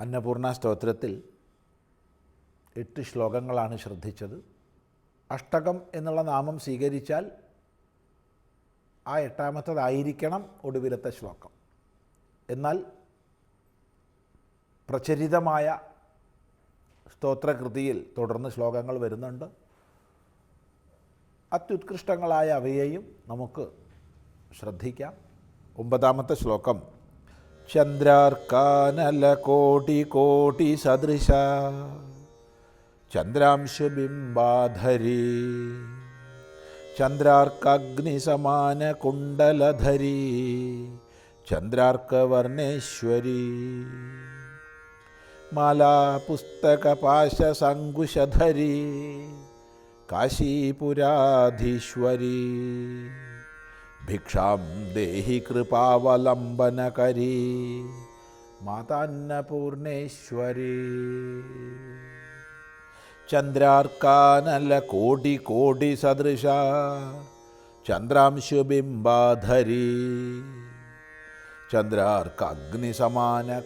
അന്നപൂർണ സ്തോത്രത്തിൽ എട്ട് ശ്ലോകങ്ങളാണ് ശ്രദ്ധിച്ചത്. അഷ്ടകം എന്നുള്ള നാമം സ്വീകരിച്ചാൽ ആ എട്ടാമത്തതായിരിക്കണം ഒടുവിലത്തെ ശ്ലോകം. എന്നാൽ പ്രചരിതമായ സ്തോത്രകൃതിയിൽ തുടർന്ന് ശ്ലോകങ്ങൾ വരുന്നുണ്ട്. അത്യുത്കൃഷ്ടങ്ങളായ അവയെയും നമുക്ക് ശ്രദ്ധിക്കാം. ഒമ്പതാമത്തെ ശ്ലോകം ചന്ദ്രാർക്കാനല കോടി കോടി സദൃശ ചന്ദ്രാംശുബിംബാധരി ചന്ദ്രാർക്കഗ്നിസമാന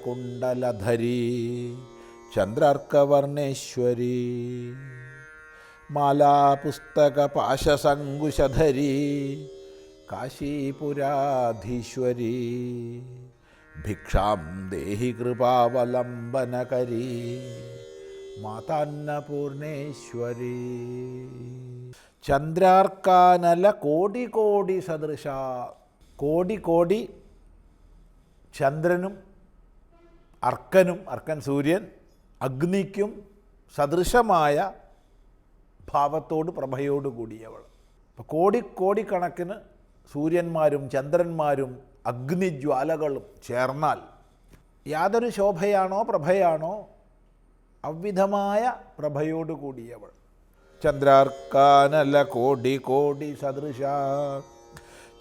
കുണ്ടലധരി ചന്ദ്രാർക്കവർണേശ്വരി മാലാ പുസ്തകപാശസങ്കുശധരി കാശീപുരാധീശ്വരി ഭിക്ഷാം ദേഹി കൃപാവലംബനകരി മാതാന്നപൂർണേശ്വരി ചന്ദ്രാർക്കാനല കോടി കാശീപുരാധീശ്വരി ഭിക്ഷാം ദേഹി കൃപാവലംബനകരി മാതാന്നപൂർണേശ്വരി. ചന്ദ്രാർക്കാനല കോടി കോടി സദൃശ കോടി കോടി ചന്ദ്രനും അർക്കനും അർക്കൻ സൂര്യൻ അഗ്നിക്കും സദൃശമായ ഭാവത്തോട് പ്രഭയോട് കൂടിയവൾ. അപ്പോൾ കോടി സൂര്യന്മാരും ചന്ദ്രന്മാരും അഗ്നിജ്വാലകളും ചേർന്നാൽ യാതൊരു ശോഭയാണോ പ്രഭയാണോ അവിധമായ പ്രഭയോടുകൂടിയവൾ. ചന്ദ്രാർക്കാനല കോടി കോടി സദൃശ.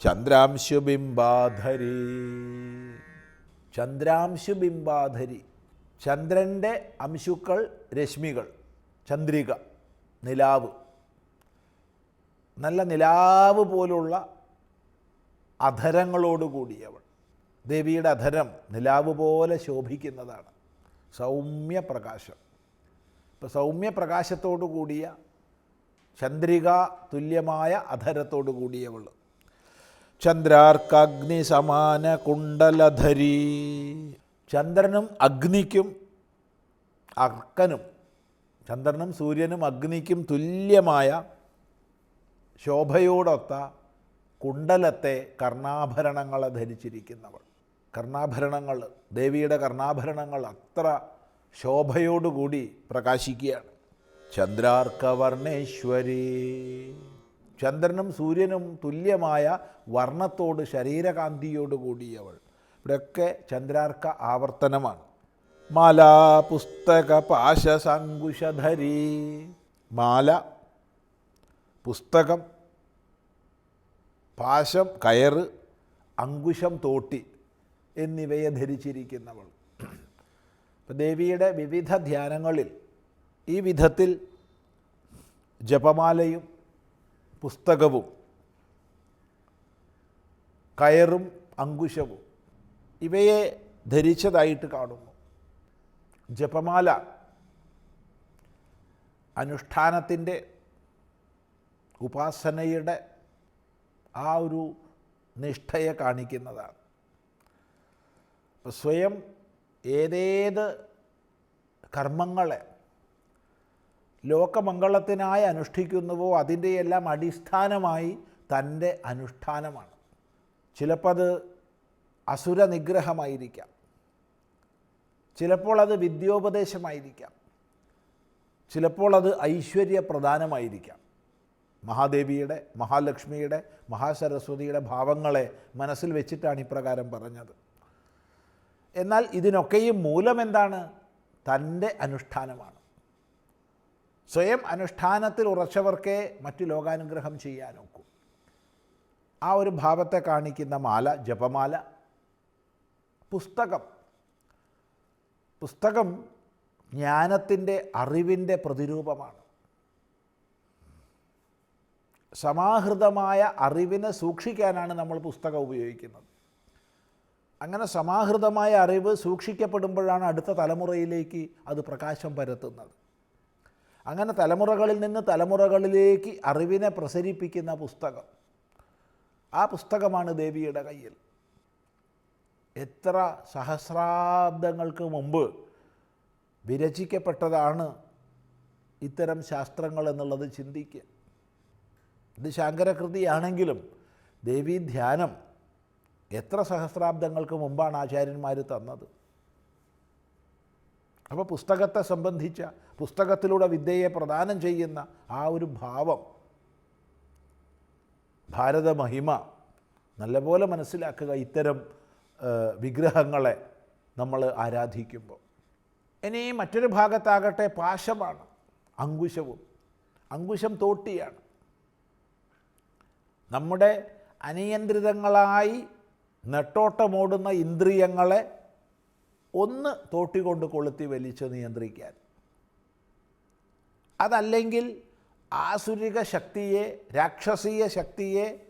ചന്ദ്രാംശുബിംബാധരി. ചന്ദ്രാംശുബിംബാധരി. ചന്ദ്രന്റെ അംശുക്കൾ രശ്മികൾ ചന്ദ്രിക നിലാവ്. നല്ല നിലാവ് പോലുള്ള അധരങ്ങളോട് കൂടിയവൾ ദേവിയുടെ അധരം നിലാവ് പോലെ ശോഭിക്കുന്നതാണ്. സൗമ്യപ്രകാശം. ഇപ്പം ഇപ്പോൾ സൗമ്യ കൂടിയ ചന്ദ്രിക തുല്യമായ അധരത്തോടു കൂടിയവൾ ചന്ദ്രാർക്കഗ്നി സമാന കുണ്ടലധരി ചന്ദ്രനും അഗ്നിക്കും അർക്കനും ചന്ദ്രനും സൂര്യനും അഗ്നിക്കും തുല്യമായ ശോഭയോടൊത്ത കുണ്ടലത്തെ കർണാഭരണങ്ങളെ ധരിച്ചിരിക്കുന്നവൾ. കർണാഭരണങ്ങൾ ദേവിയുടെ കർണാഭരണങ്ങൾ അത്ര ശോഭയോടുകൂടി പ്രകാശിക്കുകയാണ്. ചന്ദ്രാർക്കവർണേശ്വരി. ചന്ദ്രനും സൂര്യനും തുല്യമായ വർണത്തോട് ശരീരകാന്തിയോടുകൂടിയവൾ ഇവിടെയൊക്കെ ചന്ദ്രാർക്ക ആവർത്തനമാണ്. മാലാ പുസ്തക പാശസങ്കുശധരി. മാല പുസ്തകം പാശം കയറ് അങ്കുശം തോട്ടി എന്നിവയെ ധരിച്ചിരിക്കുന്നവൾ. ദേവിയുടെ വിവിധ ധ്യാനങ്ങളിൽ ഈ വിധത്തിൽ ജപമാലയും പുസ്തകവും കയറും അങ്കുശവും ഇവയെ ധരിച്ചതായിട്ട് കാണുന്നു. ജപമാല അനുഷ്ഠാനത്തിന്റെ ഉപാസനയുടെ ആ ഒരു നിഷ്ഠയെ കാണിക്കുന്നതാണ്. സ്വയം ഏതേത് കർമ്മങ്ങളെ ലോകമംഗളത്തിനായി അനുഷ്ഠിക്കുന്നുവോ അതിന്റെ എല്ലാം അടിസ്ഥാനമായി തന്റെ അനുഷ്ഠാനമാണ്. ചിലപ്പോൾ അത് അസുരനിഗ്രഹമായിരിക്കാം. ചിലപ്പോൾ അത് വിദ്യോപദേശമായിരിക്കാം. ചിലപ്പോൾ അത് ഐശ്വര്യപ്രധാനമായിരിക്കാം മഹാദേവിയുടെ മഹാലക്ഷ്മിയുടെ മഹാസരസ്വതിയുടെ ഭാവങ്ങളെ മനസ്സിൽ വെച്ചിട്ടാണ് ഇപ്രകാരം പറഞ്ഞത്. എന്നാൽ ഇതിനൊക്കെയും മൂലം എന്താണ്? തന്റെ അനുഷ്ഠാനമാണ്. സ്വയം അനുഷ്ഠാനത്തിൽ ഉറച്ചവർക്കേ മറ്റു ലോകാനുഗ്രഹം ചെയ്യാൻ ഒക്കും. ആ ഒരു ഭാവത്തെ കാണിക്കുന്ന മാല ജപമാല പുസ്തകം. പുസ്തകം ജ്ഞാനത്തിന്റെ അറിവിന്റെ പ്രതിരൂപമാണ്. സമാഹൃതമായ അറിവിനെ സൂക്ഷിക്കാനാണ് നമ്മൾ പുസ്തകം ഉപയോഗിക്കുന്നത്. അങ്ങനെ സമാഹൃതമായ അറിവ് സൂക്ഷിക്കപ്പെടുമ്പോഴാണ് അടുത്ത തലമുറയിലേക്ക് അത് പ്രകാശം പരത്തുന്നത്. അങ്ങനെ തലമുറകളിൽ നിന്ന് തലമുറകളിലേക്ക് അറിവിനെ പ്രസരിപ്പിക്കുന്ന പുസ്തകം. ആ പുസ്തകമാണ് ദേവിയുടെ കയ്യിൽ. എത്ര സഹസ്രാബ്ദങ്ങൾക്ക് മുമ്പ് വിരചിക്കപ്പെട്ടതാണ് ഇത്തരം ശാസ്ത്രങ്ങൾ എന്നുള്ളത് ചിന്തിക്കുക ഇത് ശങ്കരകൃതിയാണെങ്കിലും ദേവീ ധ്യാനം എത്ര സഹസ്രാബ്ദങ്ങൾക്ക് മുമ്പാണ് ആചാര്യന്മാർ തന്നത്? അപ്പോൾ പുസ്തകത്തെ സംബന്ധിച്ച പുസ്തകത്തിലൂടെ വിദ്യയെ പ്രദാനം ചെയ്യുന്ന ആ ഒരു ഭാവം ഭാരതമഹിമ നല്ലപോലെ മനസ്സിലാക്കുക ഇത്തരം വിഗ്രഹങ്ങളെ നമ്മൾ ആരാധിക്കുമ്പോൾ ഇനി മറ്റൊരു ഭാഗത്താകട്ടെ പാശമാണ് അങ്കുശവും. അങ്കുശം തോട്ടിയാണ്. നമ്മുടെ അനിയന്ത്രിതങ്ങളായി നെട്ടോട്ടമോടുന്ന ഇന്ദ്രിയങ്ങളെ ഒന്ന് തോട്ടികൊണ്ട് കൊളുത്തി വലിച്ച് നിയന്ത്രിക്കാൻ. അതല്ലെങ്കിൽ ആസുരിക ശക്തിയെ രാക്ഷസീയ ശക്തിയെ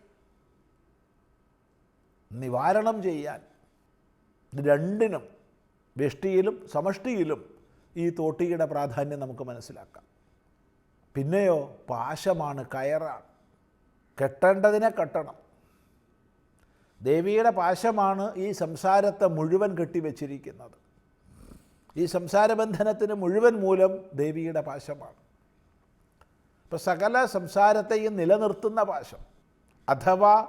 നിവാരണം ചെയ്യാൻ രണ്ടിനും വ്യഷ്ടിയിലും സമഷ്ടിയിലും ഈ തോട്ടിയുടെ പ്രാധാന്യം നമുക്ക് മനസ്സിലാക്കാം. പിന്നെയോ പാശമാണ് കയറാണ്. കെട്ടേണ്ടതിനെ കെട്ടണം. ദേവിയുടെ പാശമാണ് ഈ സംസാരത്തെ മുഴുവൻ കെട്ടിവെച്ചിരിക്കുന്നത്. ഈ സംസാരബന്ധനത്തിന് മുഴുവൻ മൂലം ദേവിയുടെ പാശമാണ്. ഇപ്പം സകല സംസാരത്തെയും നിലനിർത്തുന്ന പാശം. അഥവാ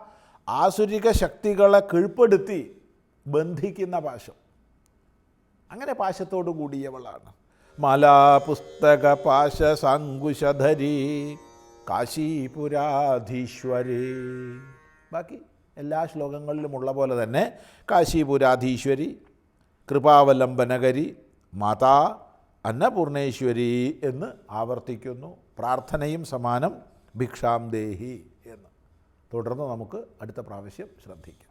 ആസുരിക ശക്തികളെ കീഴ്പ്പെടുത്തി ബന്ധിക്കുന്ന പാശം. അങ്ങനെ പാശത്തോടു കൂടിയവളാണ് മലാപുസ്തക പാശ സാങ്കുശധരി. കാശീപുരാധീശ്വരി. ബാക്കി എല്ലാ ശ്ലോകങ്ങളിലുമുള്ള പോലെ തന്നെ കാശീപുരാധീശ്വരി കൃപാവലംബനകരി മാതാ അന്നപൂർണേശ്വരി എന്ന് ആവർത്തിക്കുന്നു. പ്രാർത്ഥനയും സമാനം ഭിക്ഷാം ദേഹി എന്ന്. തുടർന്ന് നമുക്ക് അടുത്ത പ്രാവശ്യം ശ്രദ്ധിക്കാം.